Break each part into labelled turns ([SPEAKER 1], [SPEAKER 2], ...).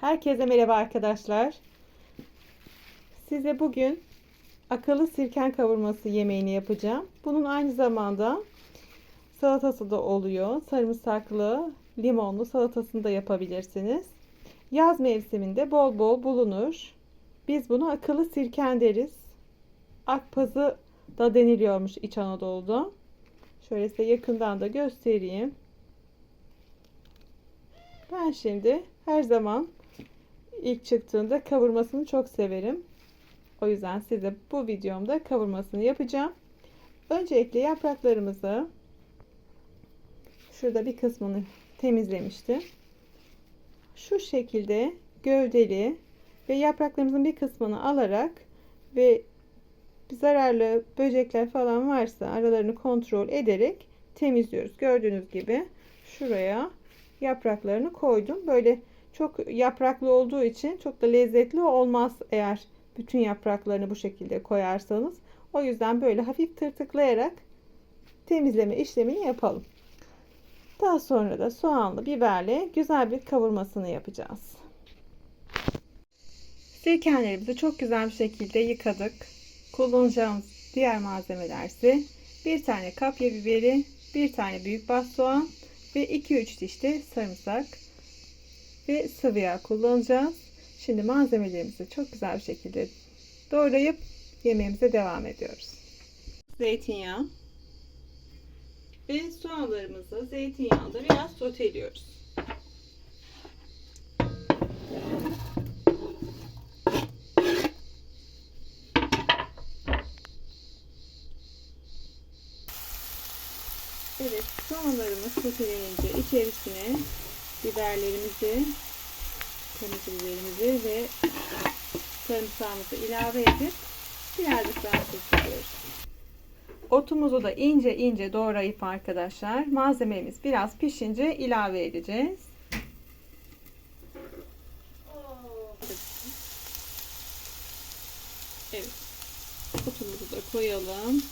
[SPEAKER 1] Herkese merhaba arkadaşlar. Size bugün akıllı sirken kavurması yemeğini yapacağım. Bunun aynı zamanda salatası da oluyor. Sarımsaklı, limonlu salatasını da yapabilirsiniz. Yaz mevsiminde bol bol bulunur. Biz bunu akıllı sirken deriz. Akpazı da deniliyormuş İç Anadolu'da. Şöyle size yakından da göstereyim. Ben şimdi her zaman ilk çıktığında kavurmasını çok severim. O yüzden size bu videomda kavurmasını yapacağım. Öncelikle yapraklarımızı şurada bir kısmını temizlemiştim. Şu şekilde gövdeli ve yapraklarımızın bir kısmını alarak ve zararlı böcekler falan varsa aralarını kontrol ederek temizliyoruz. Gördüğünüz gibi şuraya yapraklarını koydum. Böyle çok yapraklı olduğu için çok da lezzetli olmaz eğer bütün yapraklarını bu şekilde koyarsanız. O yüzden böyle hafif tırtıklayarak temizleme işlemini yapalım. Daha sonra da soğanlı biberle güzel bir kavurmasını yapacağız. Sirkenlerimizi çok güzel bir şekilde yıkadık. Kullanacağımız diğer malzemeler ise bir tane kapya biberi, bir tane büyük bas soğan ve 2-3 diş de sarımsak ve sıvı yağ kullanacağız. Şimdi malzemelerimizi çok güzel bir şekilde doğrayıp yemeğimize devam ediyoruz. Zeytinyağı ve soğanlarımızı zeytinyağında biraz soteliyoruz. Evet, soğanlarımız sotelenince içerisine biberlerimizi, kırmızı ve sarımsağımızı ilave edip birazcık daha süslüyoruz. Otumuzu da ince ince doğrayıp arkadaşlar malzememiz biraz pişince ilave edeceğiz. Evet. Otumuzu da koyalım.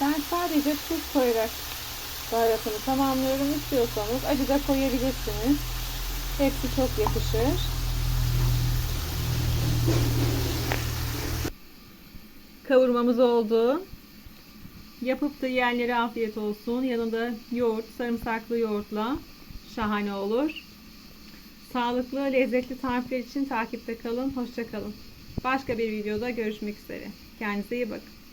[SPEAKER 1] Ben sadece tuz koyarak baharatını tamamlıyorum. İstiyorsanız acı da koyabilirsiniz. Hepsi çok yakışır. Kavurmamız oldu. Yapıp da yiyenlere afiyet olsun. Yanında yoğurt, sarımsaklı yoğurtla şahane olur. Sağlıklı, lezzetli tarifler için takipte kalın. Hoşça kalın. Başka bir videoda görüşmek üzere. Kendinize iyi bakın.